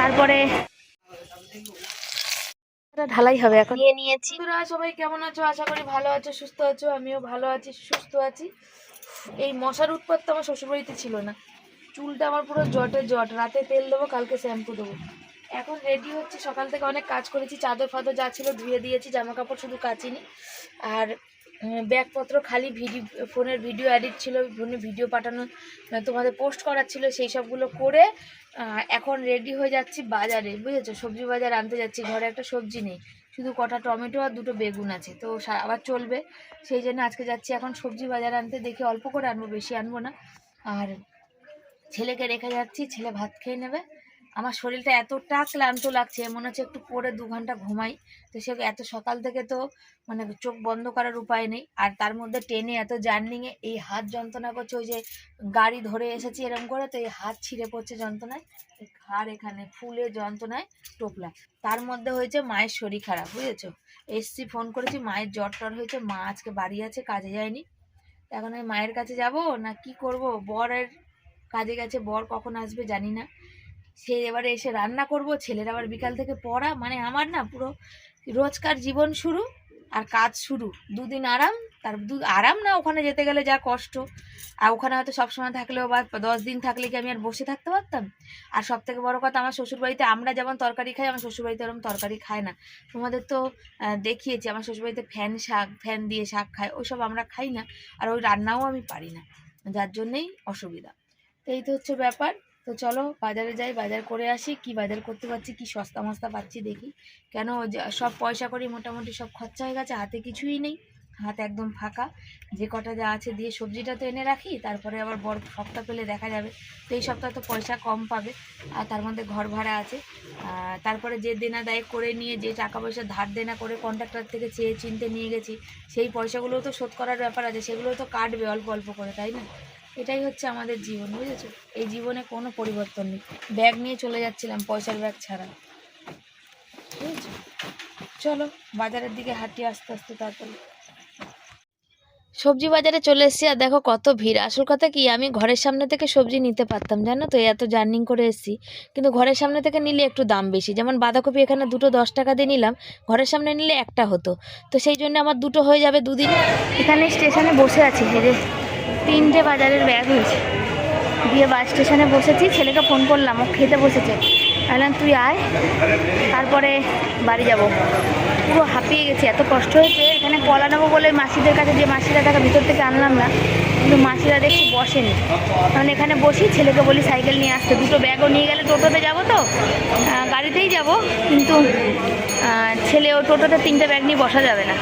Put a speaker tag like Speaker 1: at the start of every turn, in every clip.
Speaker 1: তারপরে ঢালাই হবে এখন। নিয়ে নিয়েছি।
Speaker 2: বন্ধুরা সবাই কেমন আছো? আশা করি ভালো আছো সুস্থ আছো আমিও ভালো আছি সুস্থ আছি। এই মশার উৎপাত তো আমার শ্বশুরবাড়িতে ছিল না। চুলটা আমার পুরো জটে জট। রাতে তেল দেবো কালকে শ্যাম্পু দেবো। এখন রেডি হচ্ছে সকাল থেকে অনেক কাজ করেছি চাদর ফাদর যা ছিল ধুয়ে দিয়েছি জামা কাপড় শুধু কাচিনি। আর ব্যাগপত্র খালি ভিডিও ফোনের ভিডিও এডিট ছিল ফোনে ভিডিও পাঠানো তোমাদের পোস্ট করার ছিল সেই সবগুলো করে এখন রেডি হয়ে যাচ্ছি বাজারে, বুঝেছ? সবজি বাজার আনতে যাচ্ছি, ঘরে একটা সবজি নেই, শুধু কটা টমেটো আর দুটো বেগুন আছে, তো আবার চলবে। সেই জন্য আজকে যাচ্ছি এখন সবজি বাজার আনতে, দেখি অল্প করে আনব, বেশি আনব না। আর ছেলেকে রেখে যাচ্ছি, ছেলে ভাত খেয়ে নেবে আমার শরীরটা এতটা ক্লান্ত লাগছে, মনে হচ্ছে একটু পরে দু ঘণ্টা ঘুমাই। তো সে এত সকাল থেকে তো মানে চোখ বন্ধ করার উপায় নেই। আর তার মধ্যে ট্রেনে এত জার্নিংয়ে এই হাত যন্ত্রণা করছে, ওই যে গাড়ি ধরে এসেছি এরকম করে, তো এই হাত ছিঁড়ে পড়ছে যন্ত্রণায়। ঘাড় এখানে ফুলে যন্ত্রণায় টোপলা। তার মধ্যে হয়েছে মায়ের শরীর খারাপ, বুঝেছ? এসছি, ফোন করেছি, মায়ের জ্বর টর হয়েছে, মা আজকে বাড়ি আছে, কাজে যায়নি। এখন ওই মায়ের কাছে যাব না কি করব? বরের কাজে গেছে, বর কখন আসবে জানি না। সে এবারে এসে রান্না করব, ছেলের আবার বিকাল থেকে পড়া মানে আমার না পুরো রোজকার জীবন শুরু আর কাজ শুরু। দুদিন আরাম, তার দু, আরাম না ওখানে যেতে গেলে যা কষ্ট। আর ওখানে হয়তো সবসময় থাকলেও বা দশ দিন থাকলে কি আমি আর বসে থাকতে পারতাম? আর সব থেকে বড়ো কথা, আমার শ্বশুরবাড়িতে আমরা যেমন তরকারি খাই, আমার শ্বশুরবাড়িতে ওরকম তরকারি খায় না। তোমাদের তো দেখিয়েছি, আমার শ্বশুরবাড়িতে ফ্যান শাক, ফ্যান দিয়ে শাক খায়, ওইসব আমরা খাই না। আর ওই রান্নাও আমি পারি না। যার জন্যেই অসুবিধা। তো এই তো হচ্ছে ব্যাপার। তো চলো বাজারে যাই, বাজার করে আসি, কি বাজার করতে পারছি, কি সস্তা মস্তা পাচ্ছি দেখি। কেন সব পয়সা করি, মোটামুটি সব খরচা হয়ে গেছে, হাতে কিছুই নেই, হাত একদম ফাঁকা। যে কটা যা আছে দিয়ে সবজিটা তো এনে রাখি, তারপরে আবার বড় সপ্তাহ পেলে দেখা যাবে। তো এই সপ্তাহে তো পয়সা কম পাবে, আর তার মধ্যে ঘর ভাড়া আছে। তারপরে যে দেনা দায় করে নিয়ে, যে টাকা পয়সা ধার দেনা করে কন্ট্রাক্টর থেকে চেয়ে চিনতে নিয়ে গেছি, সেই পয়সাগুলোও তো শোধ করার ব্যাপার আছে সেগুলো তো কাটবে অল্প অল্প করে, তাই না? এটাই হচ্ছে আমাদের জীবন, বুঝেছ? এই জীবনে কোনো পরিবর্তন নেই। ব্যাগ নিয়ে চলে যাচ্ছিলাম, পয়সার ব্যাগ ছাড়া। বুঝেছ? চলো, বাজারের দিকে হাঁটি আস্তে আস্তে তাড়াতাড়ি সবজি বাজারে চলে এসেছি, আর দেখো কত ভিড়। আসল কথা কি, আমি ঘরের সামনে থেকে সবজি নিতে পারতাম, জানো তো? এত জার্নিং করে এসেছি। কিন্তু ঘরের সামনে থেকে নিলে একটু দাম বেশি। যেমন বাঁধাকপি এখানে দুটো দশ টাকা দিয়ে নিলাম, ঘরের সামনে নিলে একটা হতো। তো সেই জন্য আমার দুটো হয়ে যাবে দুদিন।
Speaker 1: এখানে স্টেশনে বসে আছি হেরে তিনটে বাজারের ব্যাগ হয়েছে দিয়ে বাস স্টেশনে বসেছি, ছেলেকে ফোন করলাম, ও খেতে বসেছে। বললাম, তুই আয়, তারপরে বাড়ি যাব। পুরো হাঁপিয়ে গেছি, এত কষ্ট হয়েছে। এখানে কলা নেব বলে মাসিদের কাছে যে মাসিরা টাকা ভিতর থেকে আনলাম না, কিন্তু মাসিরা দেখছি বসেনি। কারণ এখানে বসি, ছেলেকে বলি, সাইকেল নিয়ে আসতে। দুটো ব্যাগও নিয়ে গেলে টোটোতে যাব তো? গাড়িতেই যাব, কিন্তু ছেলে ও টোটোতে তিনটে ব্যাগ নিয়ে বসা যাবে না।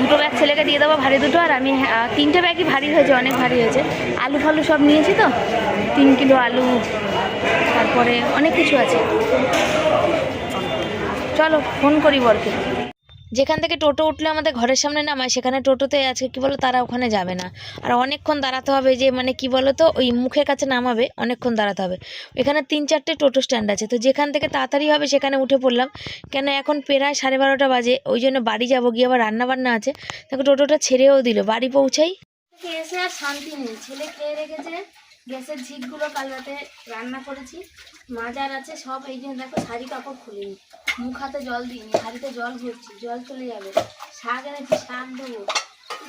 Speaker 1: দুটো ব্যাগ ছেলেকে দিয়ে দেবো, ভারী দুটো, আর আমি তিনটে ব্যাগই ভারী হয়েছে, অনেক ভারী হয়েছে। আলু ফালু সব নিয়েছি তো? তিন কিলো আলু, তারপরে অনেক কিছু আছে। চলো, ফোন করি বরকে।
Speaker 2: যেখান থেকে টোটো উঠলে আমাদের ঘরের সামনে নামায়, সেখানে টোটোতে আছে কি বলো তারা ওখানে যাবে না। আর অনেকক্ষণ দাঁড়াতে হবে যে মানে কি বলো তো ওই মুখের কাছে নামাবে, অনেকক্ষণ দাঁড়াতে হবে। এখানে তিন চারটে টোটো স্ট্যান্ড আছে, তো যেখান থেকে তাড়াতাড়ি হবে সেখানে উঠে পড়লাম। কেন এখন প্রায় সাড়ে বারোটা বাজে, ওই জন্য বাড়ি যাব, গিয়ে আবার রান্না বান্না আছে। তাকে টোটোটা ছেড়েও দিল, বাড়ি পৌঁছাই
Speaker 1: শান্তি নেই, ছেলে খেয়ে রেখেছে। গ্যাসের ঝিকগুলো কাল রাতে রান্না করেছি। মাজার আছে, সব এই জন্য দেখো শাড়ি কাপড় খুলিনি। মুখ হাতে জল দিইনি, হাড়িতে জল ভরছি, জল চলে যাবে। শাক এনেছি, শাক দেবো।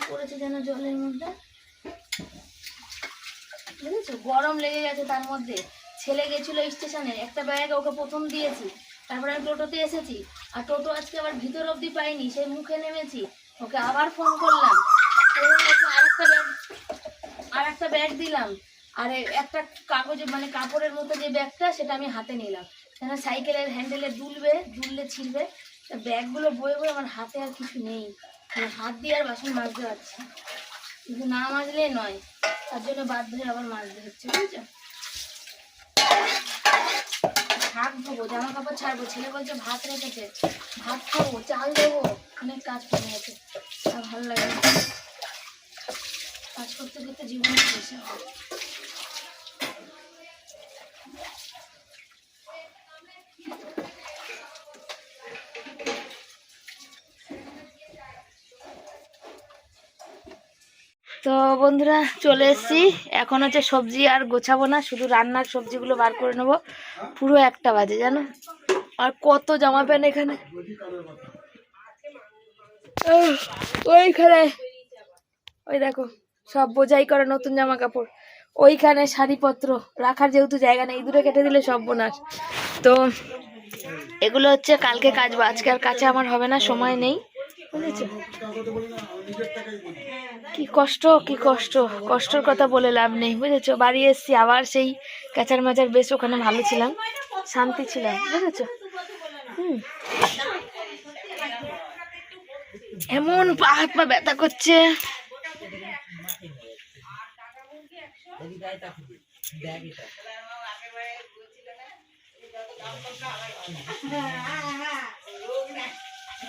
Speaker 1: করেছে যেন জলের মধ্যে? বুঝেছ? গরম লেগে গেছে তার মধ্যে। ছেলে গেছিল স্টেশনে, একটা ব্যাগ ওকে প্রথম দিয়েছি। তারপরে আমি টোটোতে এসেছি। আর টোটো আজকে আবার ভিতর অবধি পাইনি, সেই মুখে নেমেছি। ওকে আবার ফোন করলাম। করে ওকে আরেকটা ব্যাগ আর একটা ব্যাগ দিলাম। আর একটা কাগজে মানে কাপড়ের মতো যে ব্যাগটা, সেটা আমি হাতে নিলাম। কেন সাইকেলের হ্যান্ডেলে দুলবে, দুললে ছিলবে তা ব্যাগগুলো বয়ে বয়ে আমার হাতে আর কিছু নেই। মানে হাত দিয়ে আর বাসন মাজতে পারছি কিন্তু না মাজলে নয়, তার জন্য বাধ্য হয়ে আবার মাজতে হচ্ছে, বুঝছ? শাক ধোবো, জামা কাপড় ছাড়বো, ছেলে বলছে ভাত রেখেছে। ভাত খাব, চাল দেবো। অনেক কাজ পড়ে আর ভালো লাগে কাজ করতে করতে জীবনে শেষ হবে
Speaker 2: তো বন্ধুরা চলে এসেছি। এখন হচ্ছে সবজি আর গোছাবো না, শুধু রান্নার সবজিগুলো বার করে নেব। পুরো একটা বাজে, জানো? আর কত জামা প্যান্ট এখানে। ওইখানে। ওই দেখো, সব বোঝাই করে নতুন জামা কাপড়। ওইখানে শাড়িপত্র, রাখার যেহেতু জায়গা নেই দূরে কেটে দিলে সব বোনাস। তো এগুলো হচ্ছে কালকে কাচবো, আজকে আর কাছে আমার হবে না, সময় নেই। বুঝেছ কি কষ্ট কি কষ্ট। কষ্টর কথা বলে লাভ নেই বুঝেছ? বাড়ি এসছি আবার সেই কাঁচার ম্যাচার বেশ ওখানে ভালো ছিলাম শান্তি ছিলাম বুঝেছ? হুম। এমন পা হাত পা ব্যথা করছে।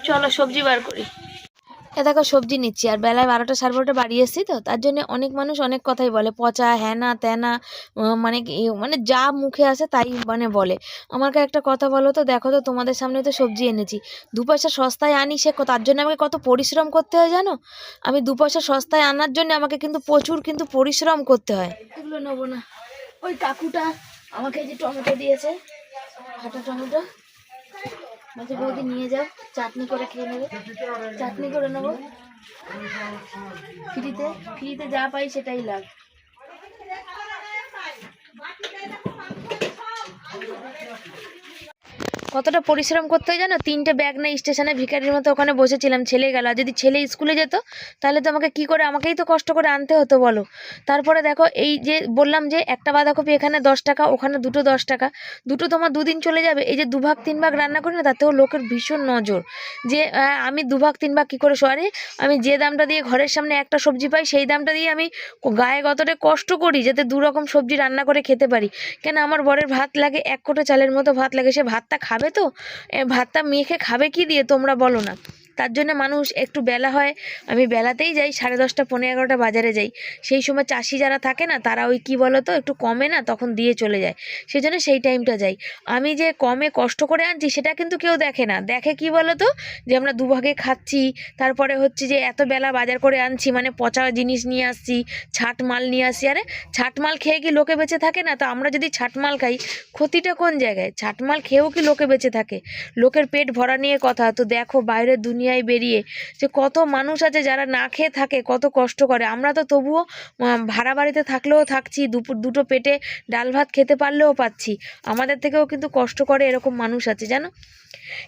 Speaker 2: চলো সবজি বার করি। এ দেখো সবজি নিচ্ছি আর বেলায় বারোটা সাড়ে বারোটা বাড়ি এসছি তো তার জন্য অনেক মানুষ অনেক কথাই বলে পচা হ্যানা ত্যানা মানে মানে যা মুখে আসে তাই মানে বলে। আমাকে একটা কথা বলো তো দেখো তো তোমাদের সামনে তো সবজি এনেছি দু পয়সা সস্তায় আনি সে তার জন্য আমাকে কত পরিশ্রম করতে হয় জানো? আমি দু পয়সা সস্তায় আনার জন্য আমাকে কিন্তু প্রচুর কিন্তু পরিশ্রম করতে হয়। এগুলো নেব না। ওই কাকুটা আমাকে যে টমেটো দিয়েছে হাঁটা টমেটো। মাঝে বৌদি নিয়ে যাও, চাটনি করে খেয়ে নেবে। চাটনি করে নেব। ফ্রিতে ফ্রিতে যা পাই সেটাই লাভ। কতটা পরিশ্রম করতে হয় জানো? তিনটে ব্যাগ না স্টেশনে ভিখারির মতো ওখানে বসেছিলাম, ছেলে গেল। যদি ছেলে স্কুলে যেত, তাহলে তো আমাকে কি করে, আমাকেই তো কষ্ট করে আনতে হতো, বলো। তারপরে দেখো, এই যে বললাম যে, একটা বাঁধাকপি এখানে দশ টাকা, ওখানে দুটো দশ টাকা। দুটো তোমার দুদিন চলে যাবে। এই যে দুভাগ তিন ভাগ রান্না করি না তাতেও লোকের ভীষণ নজর। যে আমি দুভাগ তিন ভাগ কী করে সরি আমি যে দামটা দিয়ে ঘরের সামনে একটা সবজি পাই, সেই দামটা দিয়ে আমি গায়ে কতটা কষ্ট করি, যাতে দু রকম সবজি রান্না করে খেতে পারি। কেন, আমার বরের ভাত লাগে, এক কোটো চালের মতো ভাত লাগে, সে ভাতটা খাবে তো? এ, ভাতটা মেখে খাবে কি দিয়ে তোমরা বলো না। তার জন্য মানুষ একটু বেলা হয়। আমি বেলাতেই যাই, সাড়ে দশটা পনেরো এগারোটা বাজারে যাই। সেই সময় চাষি যারা থাকে না, তারা ওই কি বলো তো একটু কমে না, তখন দিয়ে চলে যায়। সেই জন্য সেই টাইমটা যাই। আমি যে কমে কষ্ট করে আনছি, সেটা কিন্তু কেউ দেখে না। দেখে কি বলো তো যে আমরা দুভাগে খাচ্ছি, তারপরে হচ্ছে যে এত বেলা বাজার করে আনছি মানে পচা জিনিস নিয়ে আসছি, ছাট মাল নিয়ে আসছি। আরে, ছাট মাল খেয়ে কি লোকে বেঁচে থাকে না? তো আমরা যদি ছাট মাল খাই, ক্ষতিটা কোন জায়গায়? ছাট মাল খেয়েও কি লোকে বেঁচে থাকে? লোকের পেট ভরা নিয়ে কথা। তো দেখো, বাইরের দুনিয়ায় বেরিয়ে যে কত মানুষ আছে যারা না খেয়ে থাকে, কত কষ্ট করে। আমরা তো তবুও ভাড়া বাড়িতে থাকলেও থাকছি দুপুর দুটো পেটে ডাল ভাত খেতে পারলেও পাচ্ছি। আমাদের থেকেও কিন্তু কষ্ট করে এরকম মানুষ আছে, জানো?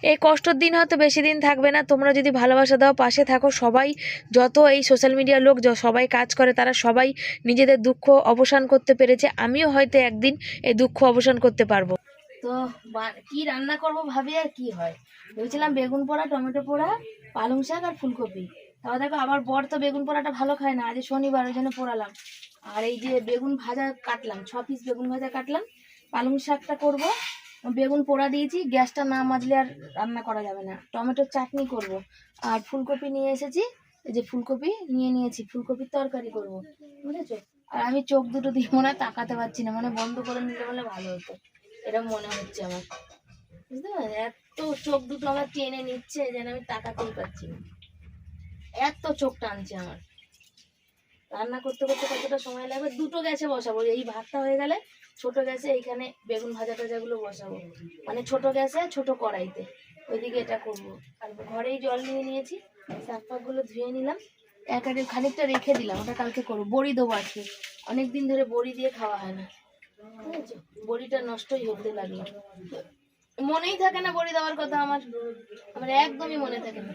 Speaker 2: এই কষ্টর দিন হয়তো বেশি দিন থাকবে না। তোমরা যদি ভালোবাসা দাও, পাশে থাকো। সবাই যত এই সোশ্যাল মিডিয়ার লোক সবাই কাজ করে, তারা সবাই নিজেদের দুঃখ অবসান করতে পেরেছে। আমিও হয়তো একদিন এই দুঃখ অবসান করতে পারব। তো কি রান্না করব ভাবি আর কি হয়? ভেবেছিলাম বেগুন পোড়া, টমেটো পোড়া, পালং শাক আর ফুলকপি। তারপর দেখো, আমার বর তো বেগুন পোড়াটা ভালো খায় না। আজ শনিবার, ওই জন্য পোড়ালাম। আর এই যে বেগুন ভাজা কাটলাম, ছ পিস বেগুন ভাজা কাটলাম। পালং শাকটা করব। বেগুন পোড়া দিয়েছি, গ্যাসটা না মাজলে আর রান্না করা যাবে না। টমেটোর চাটনি করব। আর ফুলকপি নিয়ে এসেছি, এই যে ফুলকপি নিয়ে নিয়েছি, ফুলকপির তরকারি করব। বুঝেছ? আর আমি চোখ দুটো দিব না তাকাতে পারছি না মানে বন্ধ করে নিতে বলে ভালো হতো। এরকম মনে হচ্ছে আমার। বুঝতে পারলে? এত চোখ দুটো আমার টেনে নিচ্ছে, যেন আমি তাকাতেই পারছি না। এত চোখ টানছে আমার। রান্না করতে করতে কতটা সময় লাগবে? দুটো গ্যাসে বসাবো, এই ভাতটা হয়ে গেলে ছোট গ্যাসে এইখানে বেগুন ভাজা টাজাগুলো বসাবো। মানে ছোট গ্যাসে ছোট কড়াইতে। ওইদিকে এটা করব। আর ঘরেই জল নিয়ে নিয়েছি শাক পাকগুলো ধুয়ে নিলাম। একাডে খানিকটা রেখে দিলাম, ওটা কালকে করব। বড়ি দেবো আজকে। অনেকদিন ধরে বড়ি দিয়ে খাওয়া হয় না। বুঝেছ বড়িটা নষ্টই হতে লাগল। মনেই থাকে না বড়ি দেওয়ার কথা আমার। আমার একদমই মনে থাকে না।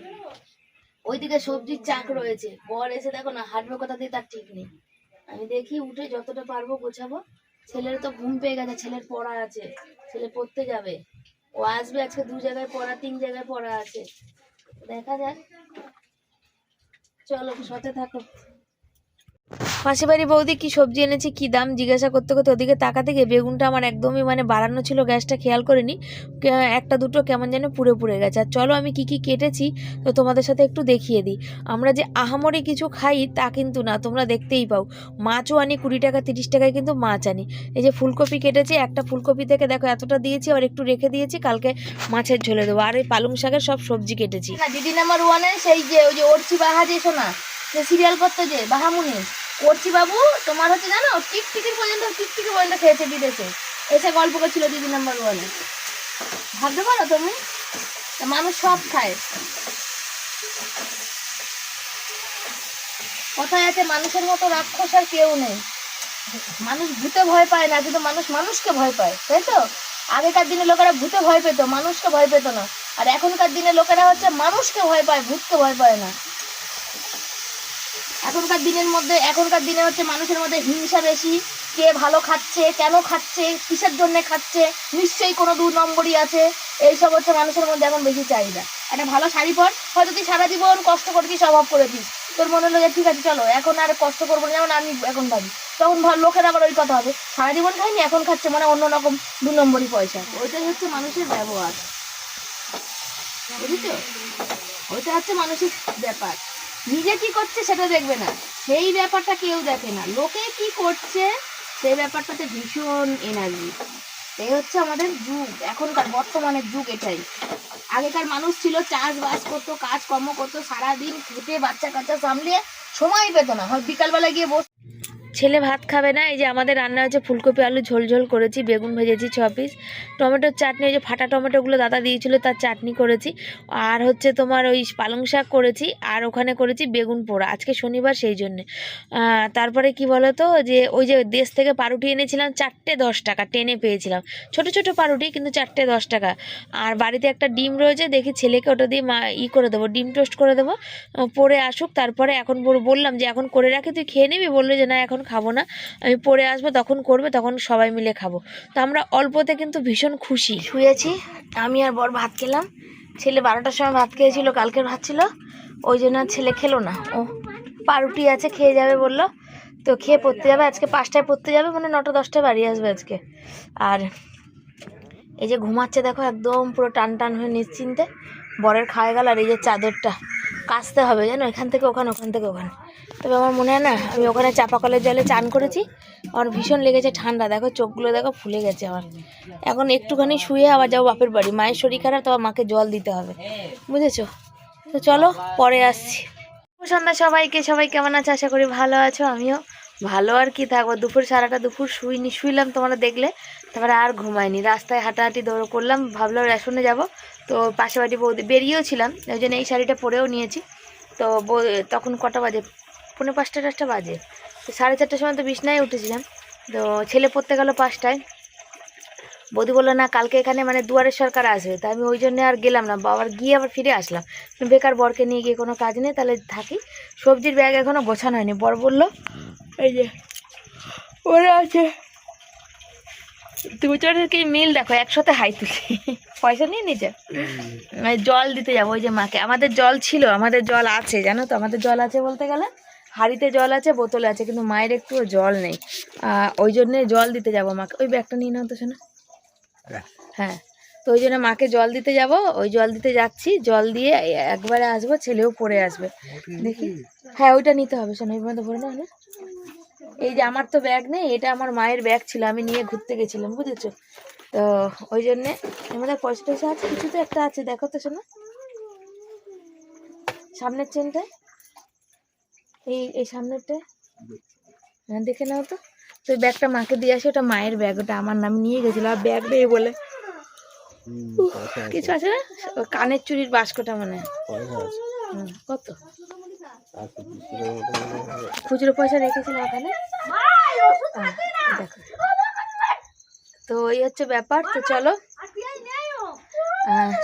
Speaker 2: ওইদিকে সবজির চাক রয়েছে। বর এসে দেখো না, হাঁটবে কথা দিয়ে তার ঠিক নেই। আমি দেখি উঠে যতটা পারব গোছাবো। ছেলের তো ঘুম পেয়ে গেছে, ছেলের পড়া আছে। ছেলে পড়তে যাবে। ও আসবে আজকে দু জায়গায় পড়া, তিন জায়গায় পড়া আছে। দেখা যাক। চলো, সাথে থাকো। মাসি বাড়ি বৌদি কি সবজি এনেছি, কি দাম জিজ্ঞাসা করতে করতে ওদিকে তাকাতে গিয়ে বেগুনটা আমার একদমই মানে বাড়ানো ছিল, গ্যাসটা খেয়াল করিনি। একটা দুটো কেমন যেন পুড়ে পুড়ে গেছে। আর চলো আমি কি কি কেটেছি, তো তোমাদের সাথে একটু দেখিয়ে দিই। আমরা যে আহামরি কিছু খাই তা কিন্তু না, তোমরা দেখতেই পাও। মাছও আনি কুড়ি টাকা, তিরিশ টাকায় কিন্তু মাছ আনি। এই যে ফুলকপি কেটেছি, একটা ফুলকপি থেকে দেখো এতটা দিয়েছি, আর একটু রেখে দিয়েছি, কালকে মাছের ঝোলে দেবো। আর এই পালং শাকের সব সবজি কেটেছি। দিদি নাম্বার ওয়ানে সেই যে, ওই যে অর্চি বাহা যে শোনা
Speaker 1: যে সিরিয়াল করতে যে, বাহামুনি। করছি বাবু, তোমার হচ্ছে জানো, টিকটিকির পর্যন্ত টিকটিকি পর্যন্ত খেয়েছে বিদেশে। এসে গল্প করছিল দিদি নাম্বার ওয়ানে ভাবতে পারো তুমি? মানুষ সব খায়। কথায় আছে, মানুষের মতো রাক্ষস আর কেউ নেই। মানুষ ভূতে ভয় পায় না, কিন্তু মানুষ মানুষকে ভয় পায়, তাই তো? আগেকার দিনে লোকেরা ভূতে ভয় পেত, মানুষকে ভয় পেত না। আর এখনকার দিনে লোকেরা হচ্ছে মানুষকে ভয় পায়, ভূতকে ভয় পায় না। এখনকার দিনের মধ্যে, এখনকার দিনে হচ্ছে মানুষের মধ্যে হিংসা বেশি। কে ভালো খাচ্ছে, কেন খাচ্ছে, কিসের জন্য খাচ্ছে, নিশ্চয়ই কোনো দু নম্বরই আছে। এইসব হচ্ছে মানুষের মধ্যে এখন বেশি চাহিদা। একটা ভালো শাড়ি পর, হয়তো তুই সারা জীবন কষ্ট করবি স্বভাব করেছিস তোর মনে হলো যে, ঠিক আছে, চলো, এখন আর কষ্ট করব না, যেমন আমি এখন ভাবি। তখন ভাব লোকের আবার ওই কথা হবে, সারা জীবন খাইনি, এখন খাচ্ছে। মানে অন্য রকম দু নম্বরই পয়সা। ওইটাই হচ্ছে মানুষের ব্যবহার। বুঝেছ? ওইটা হচ্ছে মানুষের ব্যাপার। নিজে কি করছে সেটা দেখবে না। সেই ব্যাপারটা কেউ দেখে না। লোকে কি করছে, সেই ব্যাপারটাতে ভীষণ এনার্জি এই হচ্ছে আমাদের যুগ, এখনকার বর্তমানের যুগ এটাই। আগেকার মানুষ ছিল, চাষবাস করতো, কাজকর্ম করতো, সারাদিন খেটে বাচ্চা কাচ্চা সামলে সময় পেত না। হয় বিকালবেলা গিয়ে বস
Speaker 2: ছেলে ভাত খাবে না, এই যে আমাদের রান্না হচ্ছে ফুলকপি, আলু ঝোল ঝোল করেছি, বেগুন ভেজেছি ছ পিস টমেটোর চাটনি ওই যে ফাটা টমেটোগুলো দাদা দিয়েছিল তার চাটনি করেছি, আর হচ্ছে তোমার ওই পালং শাক করেছি, আর ওখানে করেছি বেগুন পোড়া, আজকে শনিবার সেই জন্যে। তারপরে কি বলো তো যে ওই যে দেশ থেকে পাউরুটি এনেছিলাম চারটে দশ টাকা, টেনে পেয়েছিলাম। ছোট ছোট পাউরুটি, কিন্তু চারটে দশ টাকা। আর বাড়িতে একটা ডিম রয়েছে, দেখি ছেলেকে ওটা দিয়ে মা ই করে দেবো, ডিম টোস্ট করে দেবো পরে আসুক, তারপরে এখন বল- বললাম যে এখন করে রাখি, তুই খেয়ে নিবি? বলল যে না, এখন খাব না। আমি পরে আসব, তখন করবে, তখন সবাই মিলে খাব। তো আমরা অল্পতে কিন্তু ভীষণ খুশি। শুয়েছি, আমি আর বর ভাত খেলাম। ছেলে বারোটার সময় ভাত খেয়েছিল, কালকের ভাত ছিল। ওই জন্য ছেলে খেলো না। ও পাউরুটি আছে, খেয়ে যাবে বলল। তো খেয়ে পড়তে যাবে, আজকে পাঁচটায় পড়তে যাবে মানে নটা দশটায় বাড়ি আসবে আজকে। আর এই যে ঘুমাচ্ছে দেখো, একদম পুরো টান টান হয়ে নিশ্চিন্তে। বরের খাওয়া গেল, আর এই যে চাদরটা। কাচতে হবে, জানো? এখান থেকে ওখানে, ওখান থেকে ওখানে। তবে আমার মনে হয় না, আমি ওখানে চাপা কলের জলে চান করেছি। আমার ভীষণ লেগেছে ঠান্ডা, দেখো চোখগুলো দেখো ফুলে গেছে আমার। এখন একটুখানি শুয়ে আবার যাব বাপের বাড়ি। মায়ের শরীর খারাপ তো মাকে জল দিতে হবে। বুঝেছ? তো চলো, পরে আসছি। সন্ধ্যা সবাইকে, সবাই কেমন আছে? আশা করি ভালো আছো, আমিও ভালো আর কি থাকব। দুপুর, সারাটা দুপুর শুইনি, শুইলাম তোমরা দেখলে। তারপরে আর ঘুমাইনি। রাস্তায় হাঁটাহাঁটি দৌড় করলাম, ভাবলাম রেশনে যাব। তো পাশে বাড়ি বৌদি, বেরিয়েও ছিলাম, ওই জন্য এই শাড়িটা পরেও নিয়েছি। তো তখন কটা বাজে? পৌনে পাঁচটা টাচটা বাজে। তো সাড়ে চারটার সময় তো বিছনায় উঠেছিলাম। তো ছেলে পড়তে গেল পাঁচটায়। বৌদি বলল না কালকে এখানে মানে দুয়ারের সরকার আসবে। তা আমি ওই জন্য আর গেলাম না। বাবার গিয়ে আবার ফিরে আসলাম। বেকার বরকে নিয়ে গিয়ে কোনো কাজ নেই তাহলে থাকি। সবজির ব্যাগ এখনও গোছানো হয়নি। বর বলল এই যে ওরা আছে। দুজনের কি মিল দেখো একসাথে হাই তুলি। পয়সা নিয়ে নিচে? জল দিতে যাব। ওই যে মাকে আমাদের জল ছিল আমাদের জল আছে জানো তো? আমাদের জল আছে বলতে গেলে? হাঁড়িতে জল আছে বোতলে আছে কিন্তু মায়ের একটু জল নেই। ওই জন্যে জল দিতে যাব মাকে। ওই ব্যাগটা নিয়ে নাও তো শোনা হ্যাঁ। তো ওই জন্য মাকে জল দিতে যাব। ওই জল দিতে যাচ্ছি। জল দিয়ে একবারে আসব ছেলেও পড়ে আসবে। দেখি। হ্যাঁ ওইটা নিতে হবে শোনো মধ্যে ভরে নাও না এই যে আমার তো ব্যাগ নেই এটা আমার মায়ের ব্যাগ ছিল আমি নিয়ে ঘুরতে গেছিলাম বুঝেছ? তো ওই জন্যে এর মধ্যে পয়সা টয়সা আছে কিছু তো একটা আছে দেখো তো শোনো সামনের চেনটায় এই এই সামনেরটায় হ্যাঁ দেখে নাও তো। তো ওই ব্যাগটা মাকে দিয়ে আসি ওটা মায়ের ব্যাগ ওটা আমার নাম নিয়ে গেছিল আর ব্যাগ নেই বলে। কিছু আছে না? কানের চুরির বাস্কটা মানে কত? খুচরো পয়সা রেখেছিল ওখানে? দেখো। তো এই হচ্ছে ব্যাপার তো চলো।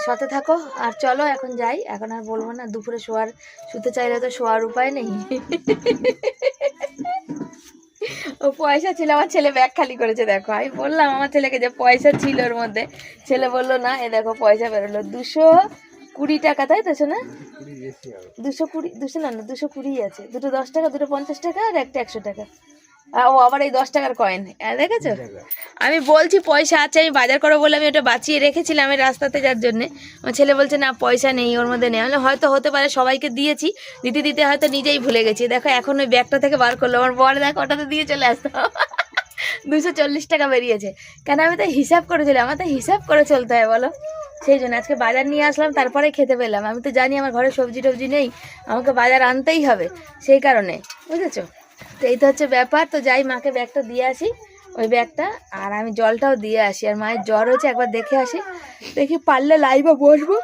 Speaker 2: সাথে থাকো। আর চলো এখন যাই। এখন আর বলব না দুপুরে শোয়ার শুতে চাইলে তো শোয়ার উপায় নেই। ও পয়সা ছিল আমার ছেলে ব্যাগ খালি করেছে দেখো। আমি বললাম আমার ছেলেকে যে পয়সা ছিল ওর মধ্যে। ছেলে বলল না এ দেখো পয়সা বেরোলো। দুশো কুড়ি টাকা তাই তো না দুশো কুড়ি দুশো না না দুশো কুড়ি আছে। দুটো দশ টাকা দুটো পঞ্চাশ টাকা আর একটা একশো টাকা। ও আবার এই দশ টাকার কয়েন দেখেছ? আমি বলছি পয়সা আছে আমি বাজার করব বলে আমি ওটা বাঁচিয়ে রেখেছিলাম আমি রাস্তাতে যার জন্যে। আমার ছেলে বলছে না পয়সা নেই ওর মধ্যে নেই। হয়তো হতে পারে সবাইকে দিয়েছি দিতে দিতে হয়তো নিজেই ভুলে গেছি। দেখো এখন ওই ব্যাগটা থেকে বার করল। আমার বর দেখো ওটাতে দিয়ে চলে আসতো। দুশো চল্লিশ টাকা বেরিয়েছে। কেন আমি তো হিসাব করেছিলাম আমার তো হিসাব করে চলতে হয় বলো? সেই জন্য আজকে বাজার নিয়ে আসলাম তারপরে খেতে পেলাম। আমি তো জানি আমার ঘরে সবজি টবজি নেই আমাকে বাজার আনতেই হবে সেই কারণে বুঝেছ? তো এই তো হচ্ছে ব্যাপার। তো যাই, মাকে ব্যাগটা দিয়ে আসি। ওই ব্যাগটা, আর আমি জলটাও দিয়ে আসি। আর মায়ের জ্বর হয়েছে, একবার দেখে আসি। দেখি পারলে লাইভে বসবো।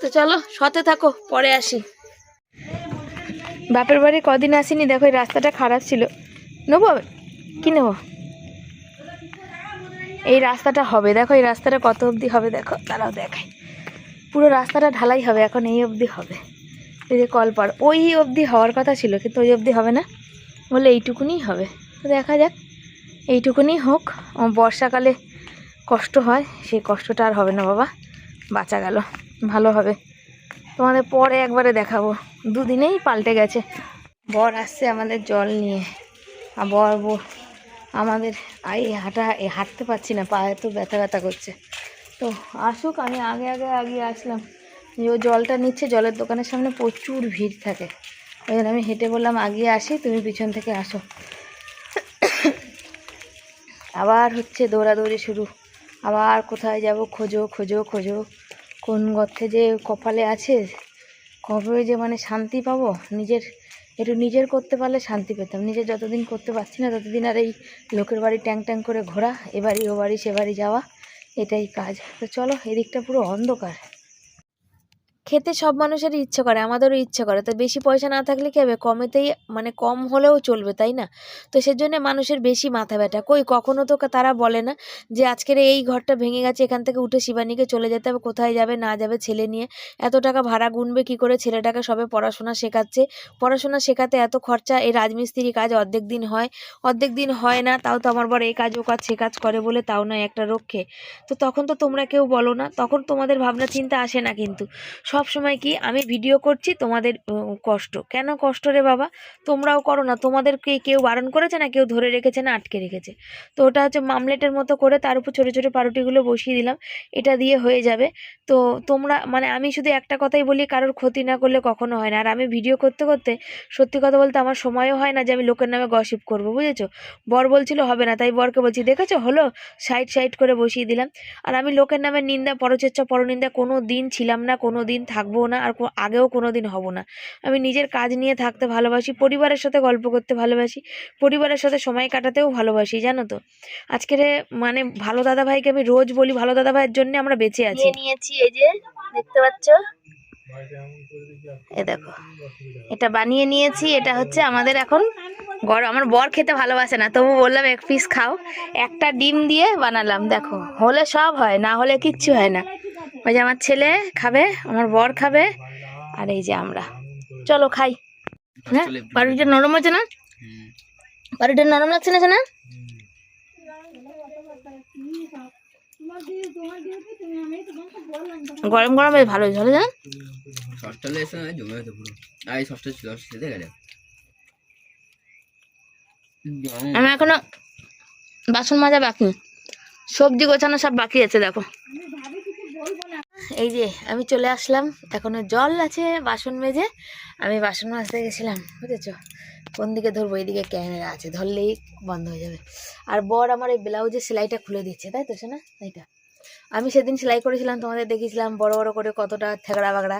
Speaker 2: তো। চলো সতে থাকো, পরে আসি। বাপের বাড়ি কদিন আসিনি, দেখো, এই রাস্তাটা খারাপ ছিল। নেব? কি নেব? এই রাস্তাটা হবে, দেখো, এই রাস্তাটা কত অবধি হবে, দেখো, তারাও দেখায়। পুরো রাস্তাটা ঢালাই হবে, এখন এই অবধি হবে। এই যে কলপার, ওই অবধি হওয়ার কথা ছিল, কিন্তু ওই অবধি হবে না। বলে এইটুকুনি হবে। তো দেখা যাক এইটুকুনি হোক। বর্ষাকালে কষ্ট হয়, সেই কষ্টটা আর হবে না, বাবা। বাঁচা গেল, ভালো হবে। তোমাদের পরে একবারে দেখাবো। দুদিনেই পাল্টে গেছে। বর আসছে আমাদের জল নিয়ে। আর বর বউ আমাদের এই হাঁটা হাঁটতে পারছি না, পায়ে তো ব্যথা ব্যথা করছে। তো আসুক, আমি আগে আগে আগে আসলাম। ও জলটা নিচ্ছে, জলের দোকানের সামনে প্রচুর ভিড় থাকে। ওই জন্য আমি হেঁটে বললাম আগিয়ে আসি, তুমি পিছন থেকে আসো। আবার হচ্ছে দৌড়াদৌড়ি শুরু। আবার কোথায় যাব? খোঁজো খোঁজো খোঁজো। কোন গর্থে যে কপালে আছে, কবে যে মানে শান্তি পাবো? নিজের, একটু নিজের করতে পারলে শান্তি পেতাম। নিজে যতদিন করতে পারছি না, ততদিন আর এই লোকের বাড়ি ট্যাং ট্যাং করে ঘোরা, এ বাড়ি, ও বাড়ি, সে বাড়ি যাওয়া, এটাই কাজ। তো চলো, এদিকটা পুরো অন্ধকার। খেতে সব মানুষেরই ইচ্ছে করে, আমাদেরও ইচ্ছে করে। তো বেশি পয়সা না থাকলে কী হবে? কমেতেই মানে কম হলেও চলবে, তাই না? তো সেজন্য মানুষের বেশি মাথা ব্যথা। কই, কখনো তো তারা বলে না যে, আজকের এই ঘরটা ভেঙে গেছে, এখান থেকে উঠে শিবানীকে চলে যেতে হবে, কোথায় যাবে, না যাবে, ছেলে নিয়ে এত টাকা ভাড়া গুনবে, কি করে ছেলেটাকে সবে পড়াশোনা শেখাচ্ছে? পড়াশোনা শেখাতে এত খরচা, এই রাজমিস্ত্রি কাজ অর্ধেক দিন হয়। অর্ধেক দিন হয় না, তাও তো আমার বর এই কাজ, ও কাজ, সে কাজ করে বলে তাও নয় একটা রক্ষে। তো তখন তো তোমরা কেউ বলো না, তখন তোমাদের ভাবনা চিন্তা আসে না কিন্তু। সব সময় কি আমি ভিডিও করছি, তোমাদের কষ্ট। কেন কষ্ট রে বাবা? তোমরাও করো না। তোমাদেরকে কেউ বারণ করেছে না? কেউ ধরে রেখেছে না? আটকে রেখেছে। তো ওটা হচ্ছে মামলেটের মতো করে তার উপর ছোটো ছোটো পাউরুটিগুলো বসিয়ে দিলাম। এটা দিয়ে হয়ে যাবে। তো তোমরা মানে আমি শুধু একটা কথাই বলি, কারোর ক্ষতি না করলে কখনো হয় না। আর আমি ভিডিও করতে করতে সত্যি কথা বলতে আমার সময়ও হয় না যে আমি লোকের নামে গসিপ করব, বুঝেছ? বর বলছিল, হবে না। তাই বরকে বলছি, দেখেছ? হলো? সাইড সাইড করে বসিয়ে দিলাম। আর আমি লোকের নামে নিন্দা পরচেচ্ছা পরনিন্দা কোনো দিন ছিলাম না, কোনো দিন থাকব না আর আগেও কোনো দিন হব না। আমি নিজের কাজ নিয়ে থাকতে ভালোবাসি, পরিবারের সাথে গল্প করতে ভালোবাসি, পরিবারের সাথে সময় কাটাতেও ভালোবাসি, জানো তো? আজকের মানে ভালো দাদা ভাইকে আমি রোজ বলি, ভালো দাদা ভাইয়ের জন্য আমরা বেঁচে আছি। নিয়েছি, এই যে, দেখতে পাচ্ছ? এ দেখো, এটা বানিয়ে নিয়েছি, এটা হচ্ছে আমাদের এখন গরম। আমার বর খেতে ভালোবাসে না, তবু বললাম এক পিস খাও। একটা ডিম দিয়ে বানালাম, দেখো, হলে সব হয়, না হলে কিচ্ছু হয় না। ওই যে আমার ছেলে খাবে আমার বর খাবে আর এই যে আমরা। চলো খাই। হ্যাঁ? পাউরুটিটা নরম হচ্ছে না? পাউরুটিটা নরম লাগছে না না গরম গরম বেশ ভালো ঝলে
Speaker 3: জমে পুরো। ছিল গেলে
Speaker 2: আমি এখনও বাসন মাজা বাকি। সবজি গোছানো সব বাকি আছে দেখো। এই যে, আমি চলে আসলাম। এখনও জল আছে, বাসন মেজে। আমি বাসন মাজতে গেছিলাম, বুঝেছ? কোন দিকে ধরবো এইদিকে ক্যামেরা আছে, ধরলেই বন্ধ হয়ে যাবে। আর বর আমার এই ব্লাউজের সেলাইটা খুলে দিচ্ছে, তাই তো না এইটা। আমি সেদিন সেলাই করেছিলাম, তোমাদের দেখিয়েছিলাম বড় বড় করে কতটা থেগড়া বাগড়া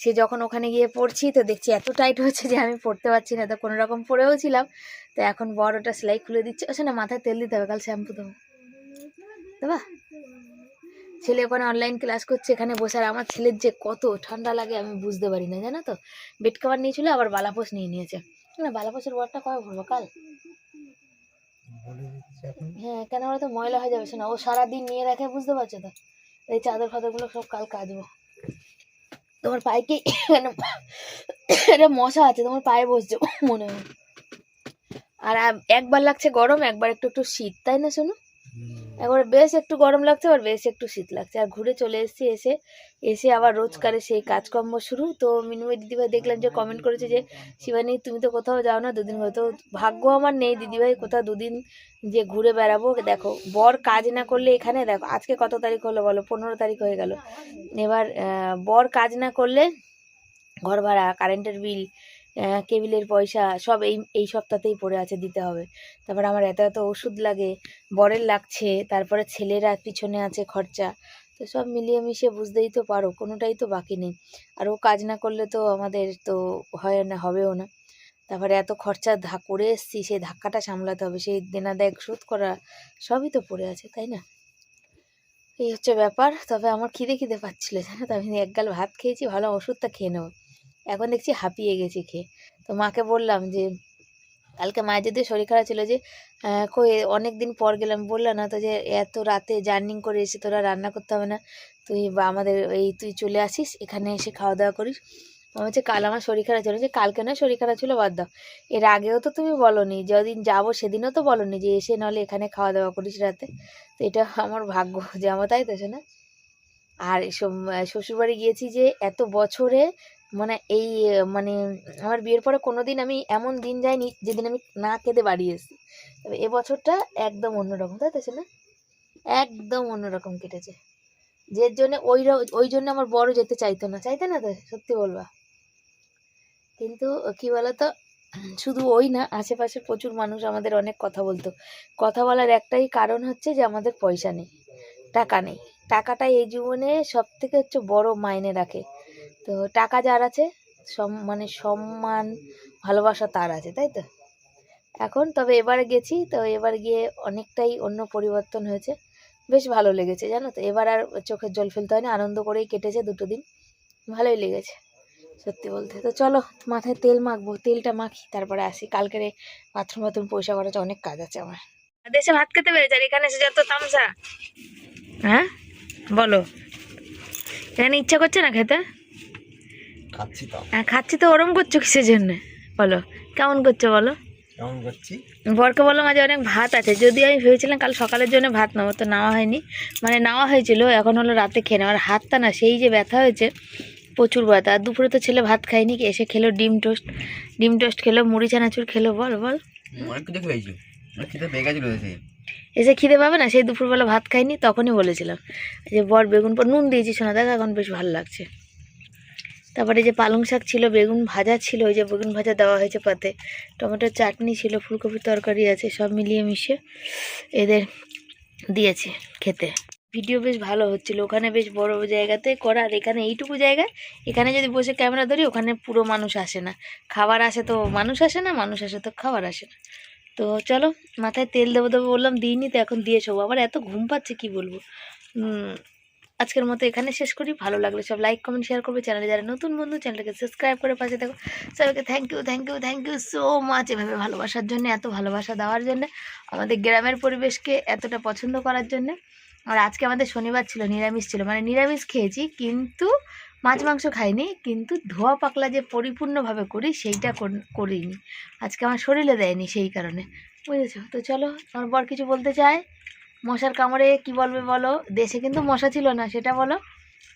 Speaker 2: সে যখন ওখানে গিয়ে পড়ছি, তো দেখছি এত টাইট হচ্ছে যে আমি পড়তে পারছি না, তো কোনো রকম পড়েও ছিলাম। তো এখন বড় ওটা সেলাই খুলে দিচ্ছে। না মাথায় তেল দিতে হবে, কাল শ্যাম্পু দেবো। দেবা? ছেলে ওখানে অনলাইন ক্লাস করছে এখানে বসে আর আমার ছেলের যে কত ঠান্ডা লাগে আমি বুঝতে পারি না জানো তো? বেড কাভার নিয়েছিল আবার বালাপোষ নিয়ে নিয়েছে। না বালাপোষের ওয়ারটা কবে ভরবো কাল? হ্যাঁ কেন বলো তো ময়লা হয়ে যাবে শোনা ও সারাদিন নিয়ে রাখে বুঝতে পারছ তো? এই চাদর ফাদরগুলো সব কাল কাচবো। তোমার পায়ে কি এটা মশা আছে তোমার পায়ে বসছে মনে হয়। আর একবার লাগছে গরম একবার একটু একটু শীত তাই না শোনো? একবার বেশ একটু গরম লাগছে আর বেশ একটু শীত লাগছে। আর ঘুরে চলে এসেছি এসে এসে আবার রোজকারে সেই কাজকর্ম শুরু। তো মিনুময় দিদিভাই দেখলাম যে কমেন্ট করেছে যে, শিবানী, তুমি তো কোথাও যাও না, দুদিন হয়তো ভাগ্য আমার নেই। দিদিভাই, কোথাও দুদিন যে ঘুরে বেড়াবো। দেখো, বর কাজ না করলে এখানে দেখো, আজকে কত তারিখ হলো বলো? পনেরো তারিখ হয়ে গেল। এবার বর কাজ না করলে ঘর ভাড়া কারেন্টের বিল কেবিলের পয়সা সব এই এই সপ্তাহতেই পড়ে আছে, দিতে হবে। তারপর আমার এত এত ওষুধ লাগে, বরের লাগছে, তারপরে ছেলেরা পিছনে আছে খরচা। তো সব মিলিয়ে মিশিয়ে বুঝতেই তো পারো, কোনোটাই তো বাকি নেই। আর ও কাজ না করলে তো আমাদের তো হয় না, হবেও না। তারপরে এত খরচা ধা, করে এসছি, সেই ধাক্কাটা সামলাতে হবে, সেই দেনা দেয় শোধ করা সবই তো পড়ে আছে, তাই না? এই হচ্ছে ব্যাপার, তবে আমার খিদে খিদে পাচ্ছিল, জানো তো? আমি এক গাল ভাত খেয়েছি, ভালো ওষুধটা খেয়ে নেব। এখন দেখছি হাঁপিয়ে গেছি খেয়ে। তো মাকে বললাম যে, কালকে মায়ের যদি শরীর খারাপ ছিল যে কই অনেক দিন পর গেলাম বললাম না তো যে, এত রাতে জার্নিং করে এসে তোরা রান্না করতে হবে না। তুই বা আমাদের এই তুই চলে আসিস, এখানে এসে খাওয়া দাওয়া করিস। আমি বলছি কাল আমার শরীর খারাপ ছিল। যে কালকে না শরীর খারাপ ছিল, বাদ দাও। এর আগেও তো তুমি বলনি যেদিন যাব সেদিনও তো বলনি যে, এসে নাহলে এখানে খাওয়া দাওয়া করিস রাতে। তো এটা আমার ভাগ্য যে, আমার তাই তো না আর শ্বশুরবাড়ি গিয়েছি যে, এত বছরে মানে এই মানে আমার বিয়ের পরে কোনো দিন আমি এমন দিন যাইনি যেদিন আমি না খেতে বাড়ি এসেছি। তবে এ বছরটা একদম অন্যরকম, তাই তো না একদম অন্যরকম কেটেছে। যে জন্য ওই ওই জন্য আমার বড় যেতে চাইতো না চাইতো না তো? সত্যি বলবা। কিন্তু কি বলতো? শুধু ওই না, আশেপাশে প্রচুর মানুষ আমাদের অনেক কথা বলতো। কথা বলার একটাই কারণ হচ্ছে যে আমাদের পয়সা নেই, টাকা নেই। টাকাটাই এই জীবনে সব থেকে হচ্ছে বড় মাইনে রাখে। তো টাকা যার আছে, সম মানে সম্মান, ভালোবাসা তার আছে, তাই তো? এখন তবে এবার গেছি, তো এবার গিয়ে অনেকটাই অন্য পরিবর্তন হয়েছে। বেশ ভালো লেগেছে, জানো তো? এবার আর চোখের জল ফেলতে হয়নি, আনন্দ করেই কেটেছে দুটো দিন। ভালোই লেগেছে, সত্যি বলতে। তো চলো, মাথায় তেল মাখবো, তেলটা মাখি, তারপরে আসি। কালকের বাথরুম বাথরুম পয়সা করাতে অনেক কাজ আছে আমার। দেশে ভাত খেতে পেরেছে, আর এখানে এসে যত তামসা। হ্যাঁ? বলো। এখানে ইচ্ছা করছে না খেতে?
Speaker 3: খাচ্ছি তো।
Speaker 2: হ্যাঁ খাচ্ছি তো ওরম করছ কিসের জন্য? বলো কেমন করছ বলো?
Speaker 3: কেমন করছি?
Speaker 2: বরকে বললাম আজ অনেক ভাত আছে যদি আমি ভেবেছিলাম কাল সকালের জন্য ভাত নেব তো নেওয়া হয়নি। মানে নেওয়া হয়েছিল এখন হলো রাতে খেয়ে নেওয়ার হাতটা না সেই যে ব্যথা হয়েছে প্রচুর ব্যথা। আর দুপুরে তো ছেলে ভাত খায়নি এসে খেলো ডিম টোস্ট। ডিম টোস্ট খেলো মুড়ি চানাচুর খেলো বল বল।
Speaker 3: অনেক কিছু খেয়েছি এসে।
Speaker 2: খিদে পাবে না? সেই দুপুরবেলা ভাত খাইনি তখনই বলেছিলাম যে বর বেগুন পর নুন দিয়েছি শোনা দেখ এখন বেশ ভালো লাগছে। তারপরে যে পালং শাক ছিল, বেগুন ভাজা ছিল ওই যে বেগুন ভাজা দেওয়া হয়েছে পাতে। টমেটোর চাটনি ছিল, ফুলকপির তরকারি আছে, সব মিলিয়ে মিশিয়ে এদের দিয়েছে খেতে। ভিডিও বেশ ভালো হচ্ছিল, ওখানে বেশ বড় জায়গাতে করা, আর এখানে এইটুকু জায়গায় এখানে যদি বসে ক্যামেরা ধরি, ওখানে পুরো মানুষ আসে না। খাবার আসে তো মানুষ আসে না, মানুষ আসে তো খাবার আসে না। তো চলো, মাথায় তেল দেবো দেবো বললাম, দিইনি তো এখন দিয়ে শোবো। আবার এত ঘুম পাচ্ছে, কি বলব? আজকের মতো এখানে শেষ করি। ভালো লাগলে সব লাইক কমেন্ট শেয়ার করবে। চ্যানেলে যারা নতুন বন্ধু চ্যানেলটাকে সাবস্ক্রাইব করে পাশে থাকো। সবাইকে thank you thank you thank you so much এভাবে ভালোবাসার জন্য, এত ভালোবাসা দেওয়ার জন্য, আমাদের গ্রামের পরিবেশকে এতটা পছন্দ করার জন্য। আর আজকে আমাদের শনিবার ছিল, নিরামিষ ছিল। মানে নিরামিষ খেয়েছি, কিন্তু মাছ মাংস খাইনি, কিন্তু ধোয়া পাকলা যে পরিপূর্ণভাবে করি, সেইটা কর- করিনি। আজকে আমার শরীরে দেয়নি সেই কারণে। বুঝেছ? তো চলো আমার বর কিছু বলতে চায়? মশার কামড়ে কি বলবে বলো? দেশে কিন্তু মশা ছিল না সেটা বলো।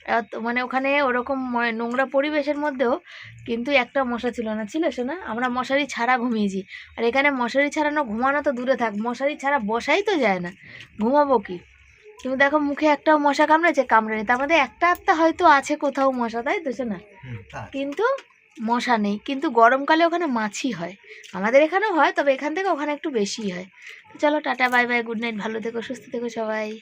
Speaker 2: এত- মানে ওখানে ওরকম নোংরা পরিবেশের মধ্যেও কিন্তু একটা মশা ছিল না ছিল শোনা আমরা মশারি ছাড়া ঘুমিয়েছি। আর এখানে মশারি ছাড়ানো ঘুমানো তো দূরে থাক মশারি ছাড়া বসাই তো যায় না। ঘুমাবো কি? তুমি দেখো মুখে একটাও মশা কামড়েছে কামড়েনি। তার মধ্যে একটা একটা হয়তো আছে কোথাও মশা তাই তো শোনা কিন্তু মশা নেই, কিন্তু গরমকালে ওখানে মাছি হয়। আমাদের এখানেও হয়, তবে এখান থেকে ওখানে একটু বেশি হয়। চলো, tata, bye bye, good night, ভালো থেকো, সুস্থ থেকো সবাই।